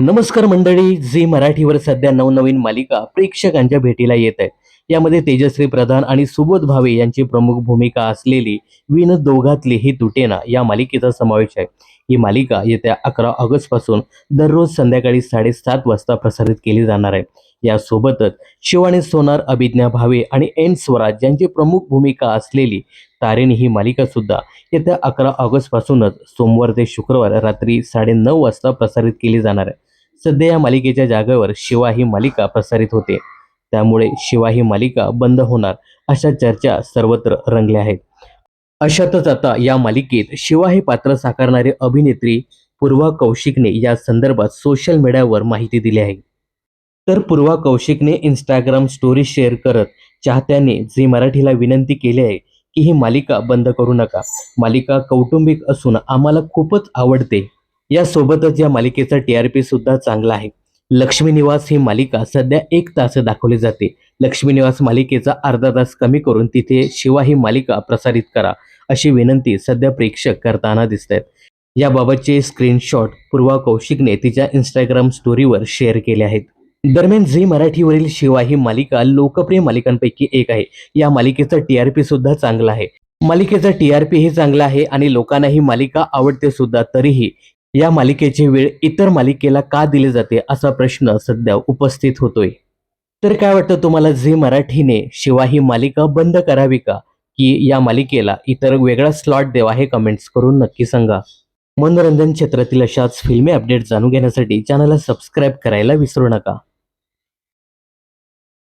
नमस्कार मंडळी झी मराठीवर सध्या नवनवीन मालिका प्रेक्षकांच्या भेटीला येत आहे. यामध्ये तेजश्री प्रधान आणि सुबोध भावे यांची प्रमुख भूमिका असलेली विन दोघातली ही तुटेना या मालिकेचा समावेश आहे. ही मालिका येत्या अकरा ऑगस्टपासून दररोज संध्याकाळी साडेसात वाजता प्रसारित केली जाणार आहे. यासोबतच शिवाने सोनार अभिज्ञा भावे आणि एन स्वराज यांची प्रमुख भूमिका असलेली तारेणी ही मालिका सुद्धा येत्या अकरा ऑगस्ट पासूनच सोमवार ते शुक्रवार रात्री साडेनऊ वाजता प्रसारित केली जाणार आहे. सध्या या मालिकेच्या जागेवर शिवा ही मालिका प्रसारित होते. त्यामुळे शिवा ही मालिका बंद होणार अशा चर्चा सर्वत्र रंगल्या आहेत. अशातच आता या मालिकेत शिवा हे पात्र साकारणारी अभिनेत्री पूर्वा कौशिकने या संदर्भात सोशल मीडियावर माहिती दिली आहे. तर पूर्वा कौशिकने इंस्टाग्राम स्टोरी शेअर करत चाहत्यांनी झी मराठीला विनंती केली आहे की ही मालिका बंद करू नका. मालिका कौटुंबिक असून आम्हाला खूपच आवडते. यासोबतच या मालिकेचा टी आर पी सुद्धा चांगला आहे. लक्ष्मी निवास ही मालिका सध्या एक तास दाखवली जाते. लक्ष्मी निवास मालिकेचा अर्धा तास कमी करून तिथे शिवा ही मालिका प्रसारित करा अशी विनंती सध्या प्रेक्षक करताना दिसत आहेत याबाबतचे स्क्रीनशॉट पूर्वा कौशिकने तिच्या इंस्टाग्राम स्टोरीवर शेअर केले आहेत. दरम्यान झी मराठीवरील शिवा ही मालिका लोकप्रिय मालिकांपैकी एक आहे. या मालिकेचा टी आर पी सुद्धा चांगला आहे. मालिकेचा टी आर पी ही चांगला आहे आणि लोकांना ही मालिका आवडते सुद्धा तरीही या मालिकेची वेळ इतर मालिकेला का दिली जाते असा प्रश्न सध्या उपस्थित होतोय. तर काय वाटतं तुम्हाला झी मराठीने शिवा ही मालिका बंद करावी का? की या मालिकेला इतर वेगळा स्लॉट देवा हे कमेंट्स करून नक्की सांगा. मनोरंजन क्षेत्रातील अशाच फिल्मी अपडेट जाणून घेण्यासाठी चॅनलला सबस्क्राईब करायला विसरू नका.